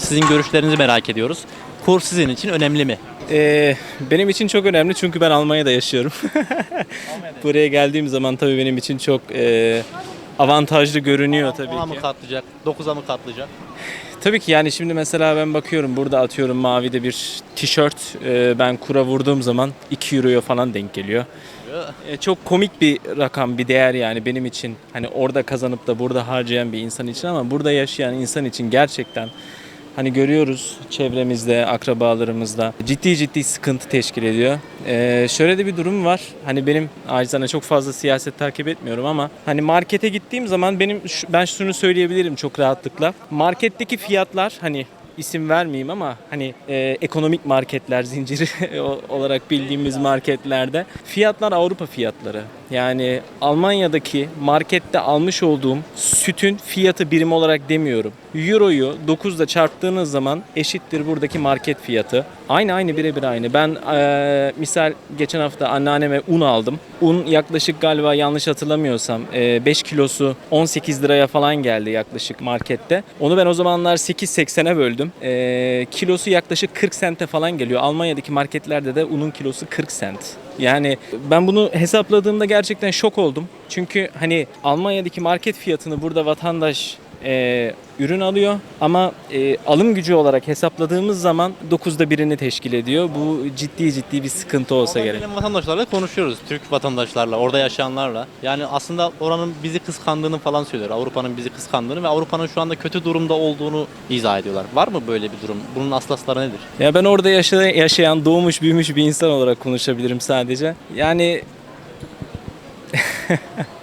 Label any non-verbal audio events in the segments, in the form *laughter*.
Sizin görüşlerinizi merak ediyoruz. Kur sizin için önemli mi? Ee, benim için çok önemli çünkü ben Almanya'da yaşıyorum. *laughs* Buraya geldiğim zaman tabii benim için çok e, avantajlı görünüyor tabii Ona mı ki. katlayacak? 9'a mı katlayacak? Tabii ki yani şimdi mesela ben bakıyorum burada atıyorum mavide bir tişört e, ben kura vurduğum zaman 2 euroya falan denk geliyor. E, çok komik bir rakam, bir değer yani benim için. Hani orada kazanıp da burada harcayan bir insan için ama burada yaşayan insan için gerçekten hani görüyoruz çevremizde, akrabalarımızda ciddi ciddi sıkıntı teşkil ediyor. E, şöyle de bir durum var. Hani benim acizane çok fazla siyaset takip etmiyorum ama hani markete gittiğim zaman benim ben şunu söyleyebilirim çok rahatlıkla. Marketteki fiyatlar hani isim vermeyeyim ama hani e, ekonomik marketler zinciri *laughs* olarak bildiğimiz marketlerde fiyatlar Avrupa fiyatları. Yani Almanya'daki markette almış olduğum sütün fiyatı birim olarak demiyorum. Euroyu 9'da çarptığınız zaman eşittir buradaki market fiyatı. Aynı aynı birebir aynı. Ben e, misal geçen hafta anneanneme un aldım. Un yaklaşık galiba yanlış hatırlamıyorsam e, 5 kilosu 18 liraya falan geldi yaklaşık markette. Onu ben o zamanlar 8.80'e böldüm. E, kilosu yaklaşık 40 sente falan geliyor. Almanya'daki marketlerde de unun kilosu 40 sent. Yani ben bunu hesapladığımda gerçekten şok oldum. Çünkü hani Almanya'daki market fiyatını burada vatandaş e, ürün alıyor ama e, alım gücü olarak hesapladığımız zaman 9'da birini teşkil ediyor. Bu ciddi ciddi bir sıkıntı olsa gerek. vatandaşlarla konuşuyoruz. Türk vatandaşlarla, orada yaşayanlarla. Yani aslında oranın bizi kıskandığını falan söylüyor. Avrupa'nın bizi kıskandığını ve Avrupa'nın şu anda kötü durumda olduğunu izah ediyorlar. Var mı böyle bir durum? Bunun aslasları nedir? Ya ben orada yaşa- yaşayan, doğmuş, büyümüş bir insan olarak konuşabilirim sadece. Yani *laughs*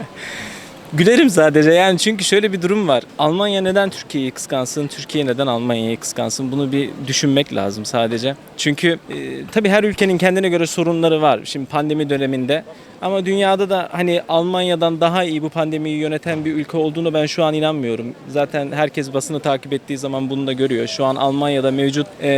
Gülerim sadece yani çünkü şöyle bir durum var. Almanya neden Türkiye'yi kıskansın, Türkiye neden Almanya'yı kıskansın bunu bir düşünmek lazım sadece. Çünkü e, tabii her ülkenin kendine göre sorunları var. Şimdi pandemi döneminde ama dünyada da hani Almanya'dan daha iyi bu pandemiyi yöneten bir ülke olduğunu ben şu an inanmıyorum. Zaten herkes basını takip ettiği zaman bunu da görüyor. Şu an Almanya'da mevcut e,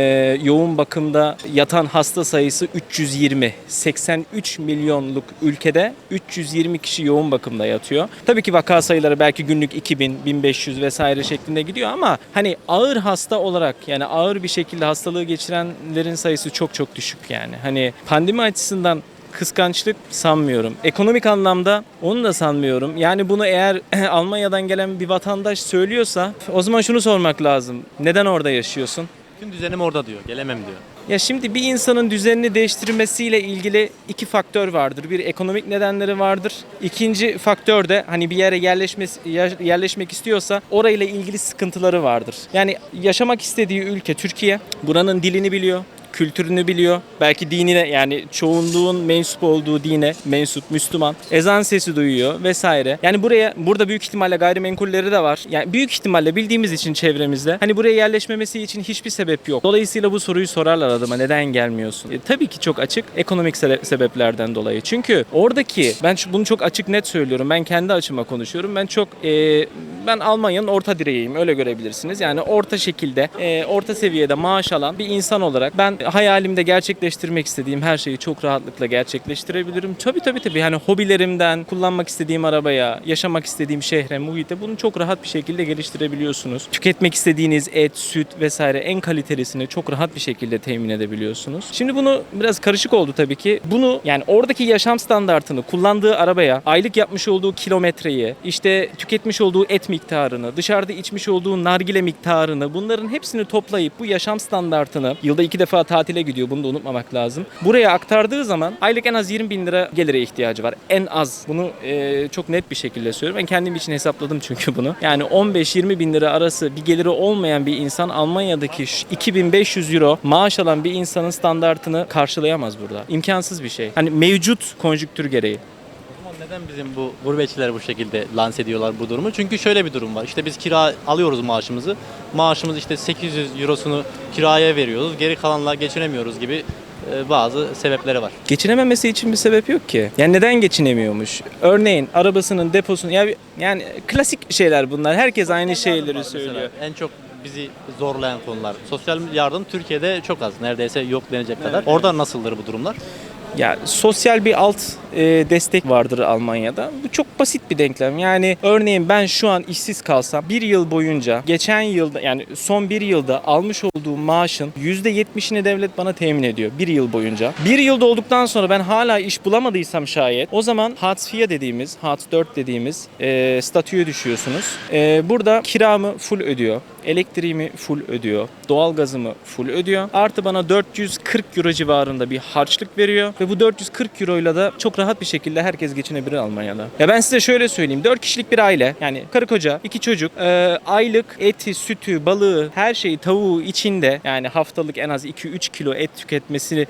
yoğun bakımda yatan hasta sayısı 320. 83 milyonluk ülkede 320 kişi yoğun bakımda yatıyor. Tabii ki vaka sayıları belki günlük 2000, 1500 vesaire şeklinde gidiyor ama hani ağır hasta olarak yani ağır bir şekilde hastalığı geçirenlerin sayısı çok çok düşük yani. Hani pandemi açısından kıskançlık sanmıyorum. Ekonomik anlamda onu da sanmıyorum. Yani bunu eğer *clears throat* Almanya'dan gelen bir vatandaş söylüyorsa o zaman şunu sormak lazım. Neden orada yaşıyorsun? Tüm düzenim orada diyor. Gelemem diyor. Ya şimdi bir insanın düzenini değiştirmesiyle ilgili iki faktör vardır. Bir ekonomik nedenleri vardır. İkinci faktör de hani bir yere yerleşmesi, yer- yerleşmek istiyorsa orayla ilgili sıkıntıları vardır. Yani yaşamak istediği ülke Türkiye. Buranın dilini biliyor kültürünü biliyor. Belki dinine yani çoğunluğun mensup olduğu dine mensup Müslüman. Ezan sesi duyuyor vesaire. Yani buraya burada büyük ihtimalle gayrimenkulleri de var. Yani büyük ihtimalle bildiğimiz için çevremizde hani buraya yerleşmemesi için hiçbir sebep yok. Dolayısıyla bu soruyu sorarlar adama neden gelmiyorsun? E, tabii ki çok açık ekonomik sebeplerden dolayı. Çünkü oradaki ben bunu çok açık net söylüyorum. Ben kendi açıma konuşuyorum. Ben çok e, ben Almanya'nın orta direğiyim öyle görebilirsiniz. Yani orta şekilde e, orta seviyede maaş alan bir insan olarak ben hayalimde gerçekleştirmek istediğim her şeyi çok rahatlıkla gerçekleştirebilirim. Tabii tabii tabii hani hobilerimden kullanmak istediğim arabaya, yaşamak istediğim şehre, muhite bunu çok rahat bir şekilde geliştirebiliyorsunuz. Tüketmek istediğiniz et, süt vesaire en kalitelisini çok rahat bir şekilde temin edebiliyorsunuz. Şimdi bunu biraz karışık oldu tabii ki. Bunu yani oradaki yaşam standartını kullandığı arabaya, aylık yapmış olduğu kilometreyi, işte tüketmiş olduğu et miktarını, dışarıda içmiş olduğu nargile miktarını bunların hepsini toplayıp bu yaşam standartını yılda iki defa tatile gidiyor bunu da unutmamak lazım. Buraya aktardığı zaman aylık en az 20 bin lira gelire ihtiyacı var. En az. Bunu e, çok net bir şekilde söylüyorum. Ben kendim için hesapladım *laughs* çünkü bunu. Yani 15-20 bin lira arası bir geliri olmayan bir insan Almanya'daki şu 2500 euro maaş alan bir insanın standartını karşılayamaz burada. İmkansız bir şey. Hani mevcut konjüktür gereği. Neden bizim bu gurbetçiler bu şekilde lanse ediyorlar bu durumu? Çünkü şöyle bir durum var. İşte biz kira alıyoruz maaşımızı. Maaşımız işte 800 eurosunu kiraya veriyoruz. Geri kalanla geçinemiyoruz gibi e, bazı sebepleri var. Geçinememesi için bir sebep yok ki. Yani neden geçinemiyormuş? Örneğin arabasının deposunu ya yani klasik şeyler bunlar. Herkes aynı şeyleri Mesela söylüyor. En çok bizi zorlayan konular. Sosyal yardım Türkiye'de çok az. Neredeyse yok denecek kadar. Orada nasıldır bu durumlar? Ya sosyal bir alt e, destek vardır Almanya'da. Bu çok basit bir denklem. Yani örneğin ben şu an işsiz kalsam bir yıl boyunca geçen yılda yani son bir yılda almış olduğum maaşın %70'ini devlet bana temin ediyor bir yıl boyunca. Bir yıl olduktan sonra ben hala iş bulamadıysam şayet o zaman Hartz IV dediğimiz, Hartz 4 dediğimiz e, statüye düşüyorsunuz. E, burada kiramı full ödüyor. Elektriğimi full ödüyor. Doğalgazımı full ödüyor. Artı bana 440 euro civarında bir harçlık veriyor. Ve bu 440 euroyla da çok rahat bir şekilde herkes geçinebilir Almanya'da. Ya ben size şöyle söyleyeyim. 4 kişilik bir aile yani karı koca, iki çocuk, e, aylık eti, sütü, balığı, her şeyi tavuğu içinde yani haftalık en az 2-3 kilo et tüketmesini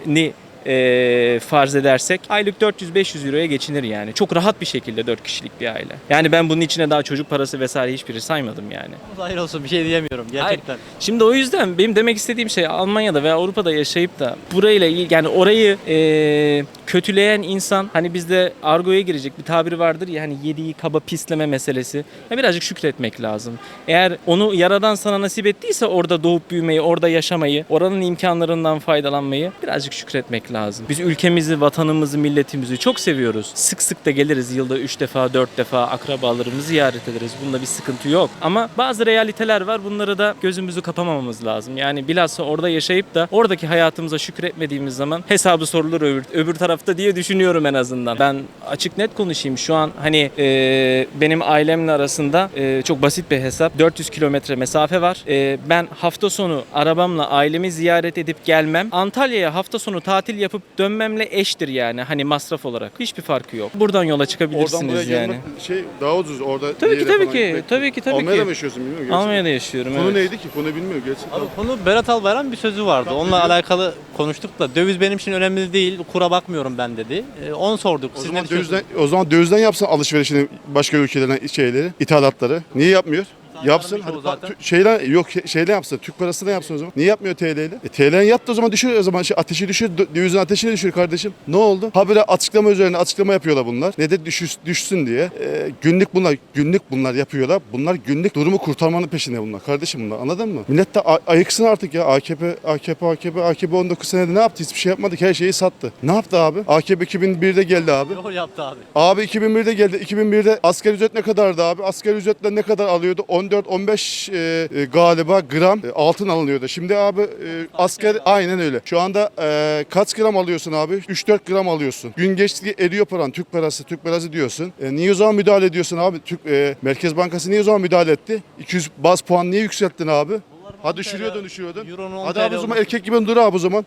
e, farz edersek aylık 400-500 euroya geçinir yani. Çok rahat bir şekilde 4 kişilik bir aile. Yani ben bunun içine daha çocuk parası vesaire hiçbiri saymadım yani. Hayır olsun bir şey diyemiyorum gerçekten. Şimdi o yüzden benim demek istediğim şey Almanya'da veya Avrupa'da yaşayıp da burayla yani orayı e, kötüleyen insan hani bizde argoya girecek bir tabiri vardır ya hani yediği kaba pisleme meselesi. Ya birazcık şükretmek lazım. Eğer onu yaradan sana nasip ettiyse orada doğup büyümeyi, orada yaşamayı, oranın imkanlarından faydalanmayı birazcık şükretmek lazım. Biz ülkemizi, vatanımızı, milletimizi çok seviyoruz. Sık sık da geliriz yılda 3 defa, 4 defa akrabalarımızı ziyaret ederiz. Bunda bir sıkıntı yok. Ama bazı realiteler var. Bunları da gözümüzü kapamamamız lazım. Yani bilhassa orada yaşayıp da oradaki hayatımıza şükretmediğimiz zaman hesabı sorulur öbür, öbür tarafta diye düşünüyorum en azından. Ben açık net konuşayım. Şu an hani e, benim ailemle arasında e, çok basit bir hesap. 400 kilometre mesafe var. E, ben hafta sonu arabamla ailemi ziyaret edip gelmem. Antalya'ya hafta sonu tatil yapıp dönmemle eştir yani. Hani masraf olarak. Hiçbir farkı yok. Buradan yola Oradan buraya çıkabilirsiniz yani. gelmek şey daha ucuz orada. Tabii ki yere tabii ki. gitmek. Tabii ki tabii Almanya'da ki. mı yaşıyorsun bilmiyorum. gerçekten. Almanya'da yaşıyorum. Konu evet. neydi ki? Konu bilmiyorum gerçekten. Abi konu Berat Albayrak'ın bir sözü vardı. Onunla alakalı konuştuk da döviz benim için önemli değil. Kura bakmıyorum ben dedi. Ee, onu sorduk. o Siz zaman ne düşünüyorsunuz? dövizden o zaman dövizden yapsın alışverişini başka ülkelerden şeyleri, ithalatları. Niye yapmıyor? Yapsın. birçoğu Hadi zaten. Şeyle yok şeyle yapsın. Türk parasıyla yapsın o zaman. Niye yapmıyor TL ile? E, TL'nin yaptı o zaman düşür o zaman şey, ateşi düşür. dö- Dövizin ateşini düşür kardeşim. Ne oldu? Habire açıklama üzerine açıklama yapıyorlar bunlar. Ne de düşüş, düşsün diye. E, günlük bunlar günlük bunlar yapıyorlar. Bunlar günlük durumu kurtarmanın peşinde bunlar. Kardeşim bunlar. Anladın mı? Millet de ayıksın artık ya. AKP AKP AKP AKP 19 senede ne yaptı? Hiçbir şey yapmadık. Her şeyi sattı. Ne yaptı abi? AKP 2001'de geldi abi. Yol yaptı abi. Abi 2001'de geldi. 2001'de asgari ücret ne kadardı abi? Asgari ücretle ne kadar alıyordu? 14-15 e, e, galiba gram e, altın alınıyordu. Şimdi abi e, asgari aynen öyle. Şu anda e, kaç gram alıyorsun abi? 3-4 gram alıyorsun. Gün geçtikçe eriyor paran. Türk parası, Türk parası diyorsun. E, niye o zaman müdahale ediyorsun abi? Türk e, Merkez Bankası niye o zaman müdahale etti? 200 baz puan niye yükselttin abi? Ha düşürüyordun düşürüyordun. Euro'nun 10 Hadi abi TL o zaman erkek gibi dur abi o zaman.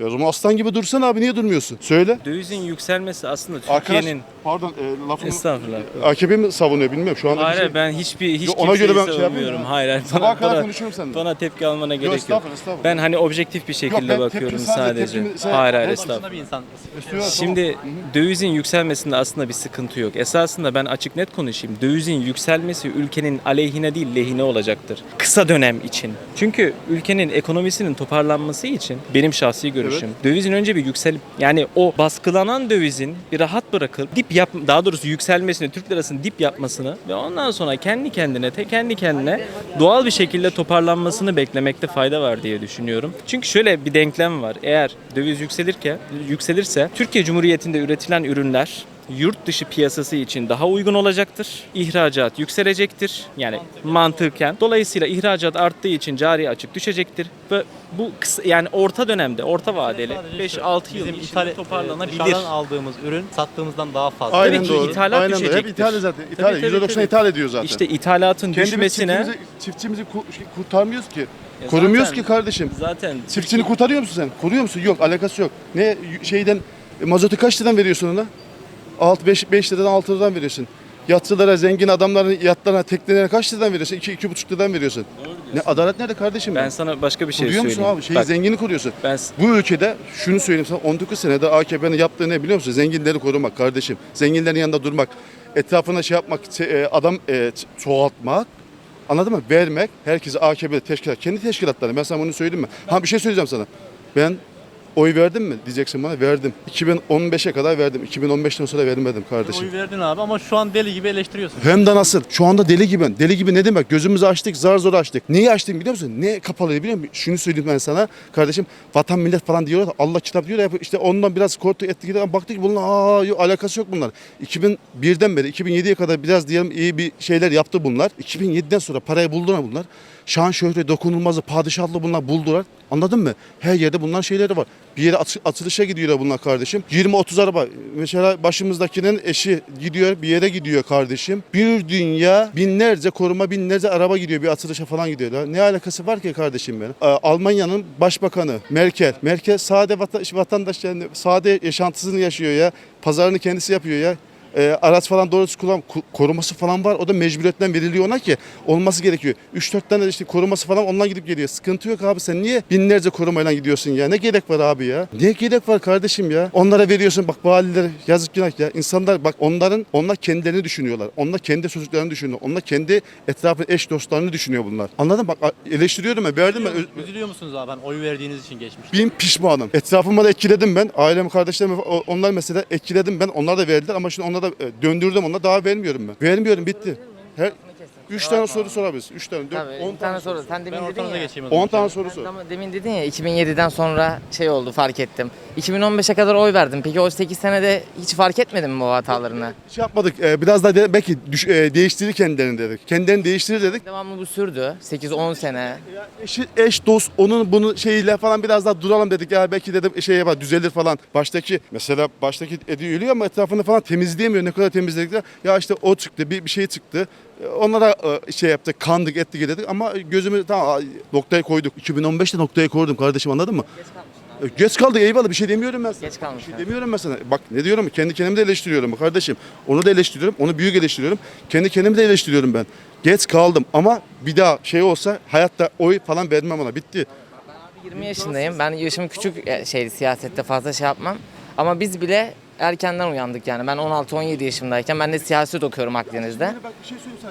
E, o zaman aslan gibi dursan abi niye durmuyorsun? Söyle. Dövizin yükselmesi aslında Arkadaş Türkiye'nin pardon e, lafımı Estağfurullah. AKP mi savunuyor bilmiyorum şu anda. bir Hayır şey- ben hiçbir hiç Yo, ona kimseyi göre ben şey savunmuyorum. ya. hayır hayır. Sabaha Bana, kadar bana, konuşurum seninle. bana tepki almana Yok, gerek yok. estağfurullah, estağfurullah. Ben hani objektif bir şekilde ben bakıyorum tepki sadece sadece. tepkimi- sen- hayır hayır ben- estağfurullah. Başında bir insan. Şimdi dövizin yükselmesinde aslında bir sıkıntı yok. Esasında ben açık net konuşayım. Dövizin yükselmesi ülkenin aleyhine değil lehine olacaktır. Kısa dönem için. Çünkü ülkenin ekonomisinin toparlanması için benim şahsi görüşüm. Dövizin önce bir yükselip yani o baskılanan dövizin bir rahat bırakıp dip yap daha doğrusu yükselmesini Türk lirasının dip yapmasını ve ondan sonra kendi kendine te kendi kendine doğal bir şekilde toparlanmasını beklemekte fayda var diye düşünüyorum. Çünkü şöyle bir denklem var. Eğer döviz yükselirken yükselirse Türkiye Cumhuriyeti'nde üretilen ürünler yurt dışı piyasası için daha uygun olacaktır. İhracat yükselecektir. Yani mantıken. Dolayısıyla ihracat arttığı için cari açık düşecektir ve bu kısa, yani orta dönemde, orta vadeli Sadece şu, 5-6 yıl bizim içinde ithal- toparlanabilir. Dışarıdan aldığımız ürün sattığımızdan daha fazla. Aynen Aynen ki doğru. ithalat Aynen doğru. Hep düşecektir. ithal zaten. Tabii, İthal, tabii, %90 tabii. ithal ediyor zaten. İşte ithalatın Kendimiz düşmesine çiftçimizi, çiftçimizi ku- şey, kurtarmıyoruz ki. Ya Korumuyoruz zaten- ki kardeşim. zaten Çiftçini kurtarıyor musun sen? Koruyor musun? Yok alakası yok. Ne y- şeyden e, mazotu kaç liradan veriyorsun ona? 6 5 5 liradan 6 liradan veriyorsun. Yatçılara, zengin adamların yatlarına, teknelerine kaç liradan veriyorsun? 2 2 2,5 liradan veriyorsun. Ne adalet nerede kardeşim? ben sana başka bir şey Koruyor musun söyleyeyim. abi? Şeyi Bak, zengini koruyorsun. ben s- Bu ülkede şunu söyleyeyim sana 19 senede AKP'nin yaptığı ne biliyor musun? Zenginleri korumak kardeşim. Zenginlerin yanında durmak. Etrafına şey yapmak, se- e, adam e, çoğaltmak. Anladın mı? Vermek. Herkese AKP teşkilat. Kendi teşkilatları. Ben sana bunu söyleyeyim mi? Ha bir şey söyleyeceğim sana. Ben Oy verdin mi diyeceksin bana. Verdim. 2015'e kadar verdim. 2015'ten sonra vermedim kardeşim. Oy verdin abi ama şu an deli gibi eleştiriyorsun. Hem de nasıl? Şu anda deli gibi. Deli gibi ne demek? Gözümüzü açtık, zar zor açtık. Neyi açtık biliyor musun? Ne kapalıydı biliyor musun? Şunu söyleyeyim ben sana. Kardeşim vatan millet falan diyorlar. Allah kitap diyor ya işte ondan biraz korktu etti gidelim. Baktık ki bunun aa, yok, alakası yok bunlar. 2001'den beri 2007'ye kadar biraz diyelim iyi bir şeyler yaptı bunlar. 2007'den sonra parayı buldular bunlar. Şan şöhret dokunulmazı padişahlı bunlar buldular. Anladın mı? Her yerde bunların şeyleri var. Bir yere atı- atılışa gidiyorlar bunlar kardeşim. 20-30 araba. Mesela başımızdakinin eşi gidiyor bir yere gidiyor kardeşim. Bir dünya binlerce koruma binlerce araba gidiyor bir atılışa falan gidiyorlar. Ne alakası var ki kardeşim benim? Ee, Almanya'nın başbakanı Merkel. Merkel sade vatan, vatandaş yani sade yaşantısını yaşıyor ya. Pazarını kendisi yapıyor ya. E, araç falan doğrusu kullan ku- koruması falan var. O da mecburiyetten veriliyor ona ki olması gerekiyor. 3-4 tane de işte koruması falan ondan gidip geliyor. Sıkıntı yok abi sen niye binlerce korumayla gidiyorsun ya? Ne gerek var abi ya? Ne gerek var kardeşim ya? Onlara veriyorsun bak valilere yazık günah ya. İnsanlar bak onların onlar kendilerini düşünüyorlar. Onlar kendi çocuklarını düşünüyor. Onlar kendi etrafı eş dostlarını düşünüyor bunlar. Anladın mı? Bak eleştiriyorum ben. Verdim ben. Üzülüyor musunuz abi? Ben oy verdiğiniz için geçmiş. bin pişmanım. Etrafıma da etkiledim ben. Ailemi, kardeşlerimi o- onlar mesela etkiledim ben. Onlar da verdiler ama şimdi onlara da e, döndürdüm. Onlar daha vermiyorum ben. Vermiyorum bitti. Her üç tane soru sorabiliriz. Üç tane, dört, Tabii, on bir tane tane soru. Sen Ben demin dedin ortanıza ya. geçeyim o zaman. On tane soru sor. Ama demin dedin ya 2007'den sonra şey oldu fark ettim. 2015'e kadar oy verdim. Peki o 8 senede hiç fark etmedin mi bu hatalarını? Hiç yapmadık. Ee, biraz daha de, belki düş, e, değiştirir kendilerini dedik. Kendilerini değiştirir dedik. Devamlı bu sürdü. 8-10 sene. Eşi, eş, dost, onun bunun şeyiyle falan biraz daha duralım dedik. Ya belki dedim şey yapar, düzelir falan. Baştaki mesela baştaki ediyor ölüyor ama etrafını falan temizleyemiyor. Ne kadar temizledik de. Ya işte o çıktı, bir, bir şey çıktı. Onlara e, şey yaptık, kandık, ettik, dedik ama gözümü tamam noktaya koyduk. 2015'te noktaya koydum kardeşim anladın mı? E, Geç kaldık eyvallah bir şey demiyorum ben sana. Geç kalmış. Bir şey demiyorum ben sana. Bak ne diyorum kendi kendimi de eleştiriyorum kardeşim. Onu da eleştiriyorum. Onu büyük eleştiriyorum. Kendi kendimi de eleştiriyorum ben. Geç kaldım ama bir daha şey olsa hayatta oy falan vermem ona. Bitti. 20 yaşındayım. Ben yaşım küçük e, şey siyasette fazla şey yapmam. Ama biz bile erkenden uyandık yani. Ben 16-17 yaşımdayken ben de siyaset okuyorum Akdeniz'de.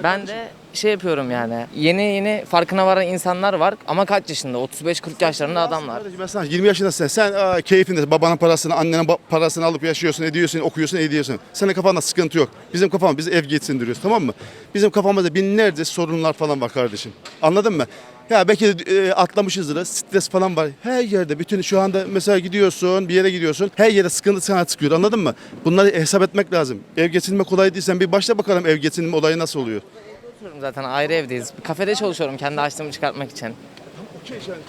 Ben de şey yapıyorum yani. Yeni yeni farkına varan insanlar var ama kaç yaşında? 35-40 yaşlarında adamlar. Kardeşim ben sana 20 yaşındasın sen. Aa, keyfinde babanın parasını, annenin ba- parasını alıp yaşıyorsun, ediyorsun, okuyorsun, ediyorsun. Senin kafanda sıkıntı yok. Bizim kafamız biz ev geçindiriyoruz tamam mı? Bizim kafamızda binlerce sorunlar falan var kardeşim. Anladın mı? Ya belki e, atlamışızdır, stres falan var. Her yerde bütün şu anda mesela gidiyorsun, bir yere gidiyorsun. Her yere sıkıntı sana çıkıyor anladın mı? Bunları hesap etmek lazım. Ev geçindirme kolay değil. Sen bir başla bakalım ev geçindirme olayı nasıl oluyor. Zaten ayrı evdeyiz. Kafede çalışıyorum kendi açlığımı çıkartmak için.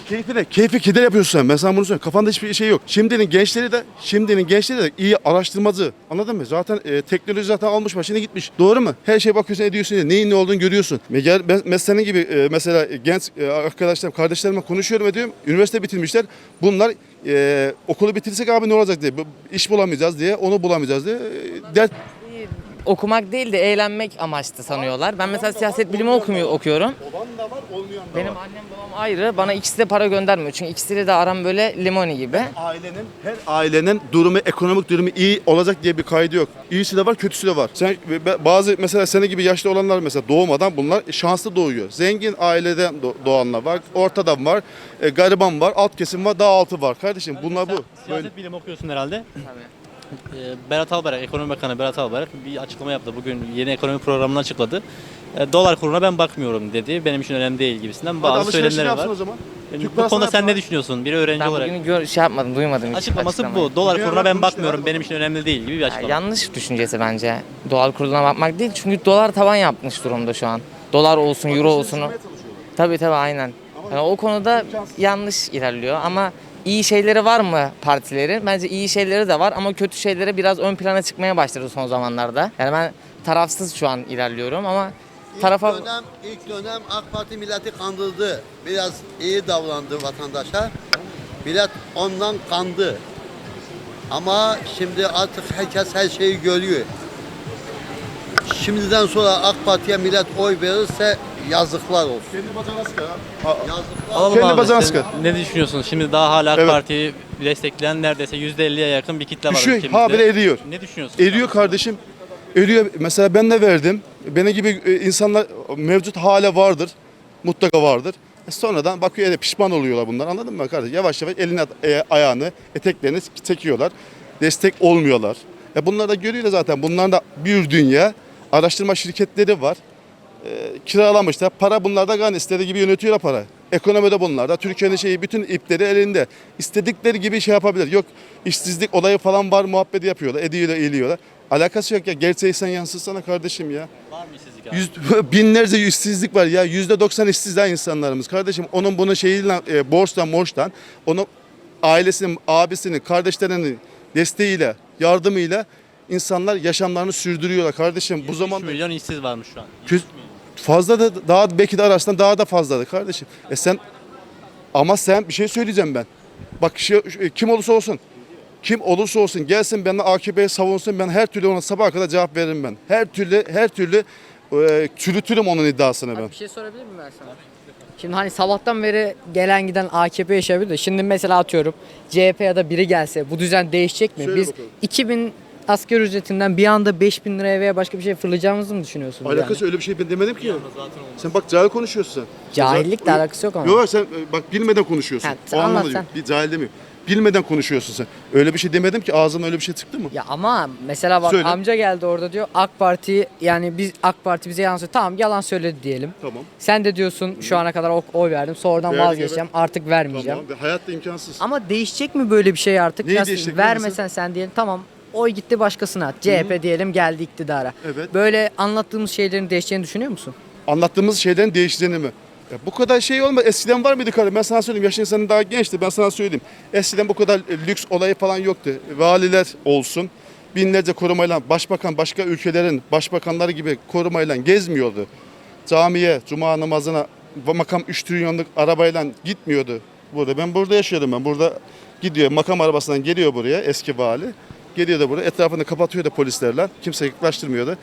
Keyfi ne? Keyfi keder yapıyorsun sen. Ben sana bunu söylüyorum. Kafanda hiçbir şey yok. Şimdinin gençleri de şimdinin gençleri de iyi araştırmacı. Anladın mı? Zaten e, teknoloji zaten almış başını gitmiş. Doğru mu? Her şeye bakıyorsun ediyorsun. Neyin ne olduğunu görüyorsun. Meğer ben, ben senin gibi e, mesela genç e, arkadaşlarım, kardeşlerime konuşuyorum ediyorum. Üniversite bitirmişler. Bunlar e, okulu bitirsek abi ne olacak diye. iş bulamayacağız diye, onu bulamayacağız diye. e, dert Okumak değil de eğlenmek amaçlı sanıyorlar. Ben mesela siyaset bilimi okumuyor, okuyorum. olan da var, olmayan da Benim annem babam ayrı. Bana ikisi de para göndermiyor. Çünkü ikisiyle de aram böyle limoni gibi. ailenin her ailenin durumu ekonomik durumu iyi olacak diye bir kaydı yok. İyisi de var, kötüsü de var. Sen bazı mesela senin gibi yaşlı olanlar mesela doğmadan bunlar şanslı doğuyor. Zengin aileden do- doğanlar var, ortadan var, e, gariban var, alt kesim var, daha altı var. Kardeşim bunlar bu. Böyle. Siyaset bilimi okuyorsun herhalde. Tabii. Ee, Berat Albayrak, Ekonomi Bakanı Berat Albayrak bir açıklama yaptı. Bugün yeni ekonomi programını açıkladı. Ee, Dolar kuruna ben bakmıyorum dedi. Benim için önemli değil gibisinden bazı söylemleri var. o zaman. Yani Türk bu parasını konuda sen ne düşünüyorsun? Bir öğrenci Ben olarak. bugün gör, şey yapmadım, duymadım hiç Açıklaması açıklamayı. bu. Dolar Bugüne kuruna ben bakmıyorum. Benim için önemli değil gibi bir Ya açıklama. yanlış düşüncesi bence. Dolar kuruna bakmak değil. Çünkü dolar tavan yapmış durumda şu an. Dolar olsun, euro olsun. Tabii tabii aynen. Yani o konuda yanlış ilerliyor ama iyi şeyleri var mı partilerin? Bence iyi şeyleri de var ama kötü şeyleri biraz ön plana çıkmaya başladı son zamanlarda. Yani ben tarafsız şu an ilerliyorum ama tarafa İlk dönem, ilk dönem AK Parti milleti kandırdı. Biraz iyi davrandı vatandaşa. Millet ondan kandı. Ama şimdi artık herkes her şeyi görüyor. Şimdiden sonra AK Parti'ye millet oy verirse yazıklar olsun. Kendi bacağına sıkar ha. Yazıklar Alalım Kendi abi, bacağına sen sıkar. Ne düşünüyorsun? Şimdi daha hala AK Evet. Parti'yi destekleyen neredeyse %50'ye yakın bir kitle var Düşüyor, ülkemizde. habire eriyor. Ne düşünüyorsun? Eriyor kardeşim. Eriyor. Mesela ben de verdim. Benim gibi e, insanlar mevcut hala vardır. Mutlaka vardır. Sonradan bakıyor ele pişman oluyorlar bunlar anladın mı kardeşim? Yavaş yavaş elini e, ayağını eteklerini çekiyorlar. Destek olmuyorlar. E bunlar da görüyorlar zaten. Bunların da bir dünya araştırma şirketleri var. E, kiralamışlar. Para bunlarda gani istediği gibi yönetiyorlar para. Ekonomide bunlarda. Türkiye'nin şeyi bütün ipleri elinde. İstedikleri gibi şey yapabilir. Yok işsizlik olayı falan var muhabbeti yapıyorlar. Ediyorlar, eğiliyorlar. Alakası yok ya. Gerçeği sen yansıtsana kardeşim ya. Var mı işsizlik abi? Yüz, *laughs* binlerce işsizlik var ya. Yüzde doksan işsiz daha insanlarımız. Kardeşim onun bunun şeyiyle e, borçtan morçtan onu ailesinin, abisinin, kardeşlerinin desteğiyle, yardımıyla insanlar yaşamlarını sürdürüyorlar kardeşim. Bu 3 zaman milyon işsiz varmış şu an. Köz- fazla da daha belki de arasından daha da fazladır kardeşim. E sen ama sen bir şey söyleyeceğim ben. Bak şey, kim olursa olsun kim olursa olsun gelsin benden AKP'ye savunsun ben her türlü ona sabaha kadar cevap veririm ben. Her türlü her türlü e, çürütürüm onun iddiasını ben. Bir şey sorabilir miyim ben sana? Şimdi hani sabahtan beri gelen giden AKP yaşayabilir de şimdi mesela atıyorum CHP ya da biri gelse bu düzen değişecek mi? Söyle Biz bakalım. 2000 asgari ücretinden bir anda 5000 liraya veya başka bir şey fırlayacağımızı mı düşünüyorsun? Alakası öyle bir şey ben demedim ki. Sen bak cahil konuşuyorsun sen. Cahillikle alakası yok ama. Yok sen e, bak bilmeden konuşuyorsun. Ha, O anlat sen. Bir cahil demiyor. Bilmeden konuşuyorsun sen. Öyle bir şey demedim ki ağzımdan öyle bir şey çıktı mı? Ya ama mesela bak Söyle. amca geldi orada diyor AK Parti yani biz AK Parti bize yalan söyledi. Tamam yalan söyledi diyelim. Tamam. Sen de diyorsun şu ana kadar o- oy verdim sonradan Verdik, vazgeçeceğim artık vermeyeceğim. Tamam. Ve hayatta imkansız. Ama değişecek mi böyle bir şey artık? Neyi Nasıl- değişecek? Vermesen sen diyelim tamam oy gitti başkasına. CHP diyelim geldi iktidara. Evet. Böyle anlattığımız şeylerin değişeceğini düşünüyor musun? anlattığımız şeylerin değiştiğini mi? Ya bu kadar şey olma. Eskiden var mıydı kardeşim? Ben sana söyleyeyim. Yaşın senin daha gençti. Ben sana söyleyeyim. Eskiden bu kadar e, lüks olayı falan yoktu. Valiler olsun. Binlerce korumayla başbakan başka ülkelerin başbakanları gibi korumayla gezmiyordu. Camiye, cuma namazına makam 3 trilyonluk arabayla gitmiyordu. Burada ben burada yaşıyordum ben. Burada gidiyor makam arabasından geliyor buraya eski vali. Geliyor da buraya etrafını kapatıyordu polislerle. Kimse yaklaştırmıyordu.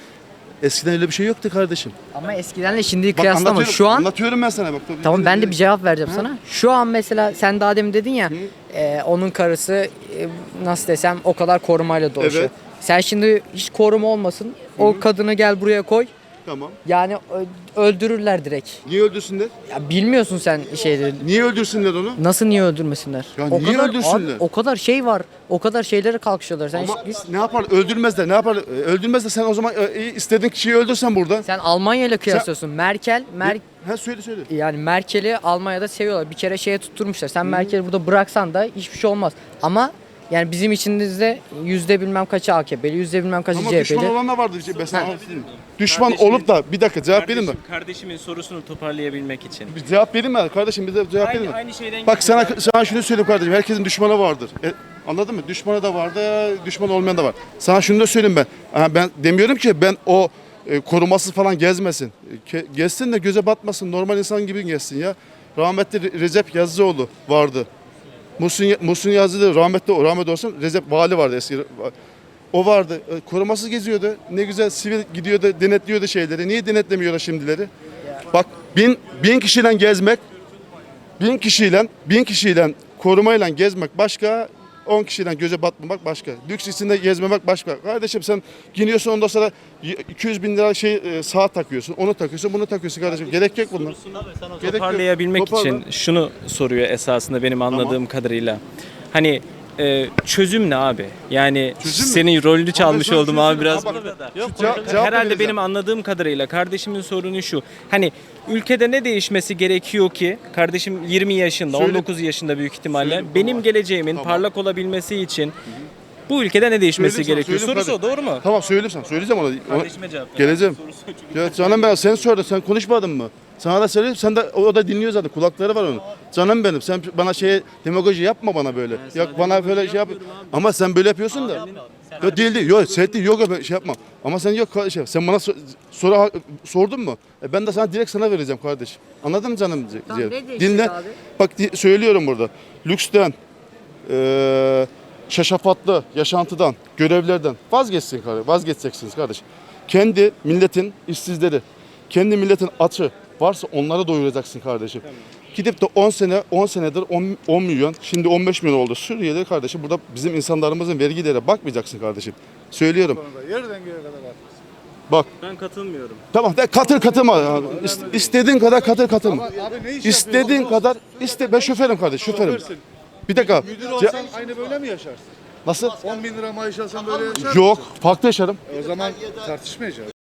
Eskiden öyle bir şey yoktu kardeşim. Ama eskidenle şimdiyi Bak kıyaslama. anlatıyorum, Şu an anlatıyorum ben sana bak. tabii. Tamam ben de bir cevap vereceğim sana. Şu an mesela sen daha demin dedin ya e, onun karısı e, nasıl desem o kadar korumayla dolaşıyor. Evet. Sen şimdi hiç koruma olmasın. O kadını gel buraya koy. Tamam. Yani ö- öldürürler direkt. Niye öldürsünler? Ya bilmiyorsun sen şeyleri. Niye öldürsünler onu? Nasıl niye öldürmesinler? Ya o niye kadar, öldürsünler? o kadar şey var. O kadar şeylere kalkışıyorlar. Sen, Ama hiç- ne yapar? Öldürmezler. Ne yapar? Ee, Öldürmezler sen o zaman e, iyi, istediğin kişiyi öldürsen burada. sen Almanya ile kıyaslıyorsun. Merkel, Mer Ha söyle söyle. yani Merkel'i Almanya'da seviyorlar. Bir kere şeye tutturmuşlar. Sen Merkel'i burada bıraksan da hiçbir şey olmaz. Ama yani bizim içimizde yüzde bilmem kaçı AKP'li, yüzde bilmem kaçı Ama düşman CHP'li. olan da vardı. Ben sana Ha. anlatayım. Düşman Kardeşim- olup da bir dakika cevap verin mi? Kardeşim, kardeşimin sorusunu toparlayabilmek için. Bir cevap verin mi? Kardeşim bize cevap verin Aynı, mi? aynı şeyden Bak sana sana şunu söyleyeyim kardeşim. Herkesin düşmanı vardır. E, anladın mı? Düşmanı da vardı, düşman olmayan da var. Sana şunu da söyleyeyim ben. Ha, ben demiyorum ki ben o e, korumasız falan gezmesin. E, ke- gezsin de göze batmasın. Normal insan gibi gezsin ya. Rahmetli Re- Recep Yazıcıoğlu vardı. Musun, Musun Yazıcı rahmetli o rahmetli olsun. Recep Vali vardı eski. O vardı. E, Korumasız geziyordu. Ne güzel sivil gidiyordu, denetliyordu şeyleri. Niye denetlemiyorlar şimdileri? Bak bin, bin kişiyle gezmek bin kişiyle bin kişiyle korumayla gezmek başka 10 kişiyle göze batmamak başka. Lüks içinde gezmemek başka. Kardeşim sen giyiniyorsun ondan sonra 200 bin lira şey e, saat takıyorsun. Onu takıyorsun bunu takıyorsun kardeşim. Gerek yok bunun. Gerek yok. Toparlayabilmek Toparla. için şunu soruyor esasında benim anladığım kadarıyla. Hani e, çözüm ne abi? Yani Çözüm mü? senin rolünü çalmış sana oldum abi biraz. Bak, şu cevap- cevap Herhalde vereceğim. benim anladığım kadarıyla kardeşimin sorunu şu. Hani ülkede ne değişmesi gerekiyor ki kardeşim 20 yaşında, Söyle. 19 yaşında büyük ihtimalle Söyle, benim tamam. geleceğimin Tamam. parlak olabilmesi için bu ülkede ne değişmesi Söyleyeyim sana, gerekiyor? söyleyeyim Sorusu o doğru mu? Tamam söyleyeyim sana. Söyleyeceğim ona. ona- Kardeşime cevap ver. Geleceğim. Sorusu çünkü. Ya canım ben sen sordun sen konuşmadın mı? Sana da söyleyeyim sen de o da dinliyor zaten kulakları var onun. Canım benim sen bana şey demagoji yapma bana böyle. Yok bana böyle şey yap. Ama sen böyle yapıyorsun da. Yok değil değil. Yok değil. Yok ben şey yapmam. Ama sen yok şey. Sen bana so- soru sordun mu? E ben de sana direkt sana vereceğim kardeşim. Anladın mı canım? Tamam, ciğerim? ne değişecek Dinle. abi? Bak di- söylüyorum burada. Lüksten, eee şaşafatlı yaşantıdan, görevlerden vazgeçsin kardeşim. Vazgeçeceksiniz kardeşim. Kendi milletin işsizleri, kendi milletin açı varsa onları doyuracaksın kardeşim. Gidip de 10 sene 10 senedir 10, 10 milyon şimdi 15 milyon oldu Suriyeli kardeşim burada bizim insanlarımızın vergilere bakmayacaksın kardeşim. Söylüyorum. Bak Ben katılmıyorum. tamam de katır katılma. İst- İstediğin kadar katır katılma. Abi ne iş İstediğin yapıyorsun? kadar iste ben şoförüm kardeş şoförüm. Şoförsün. Bir dakika. Müdür Ce- olsan aynı böyle mi yaşarsın? Nasıl? 10 bin lira maaş alsan böyle yaşar mısın? Yok farklı yaşarım. O zaman tartışmayacağız.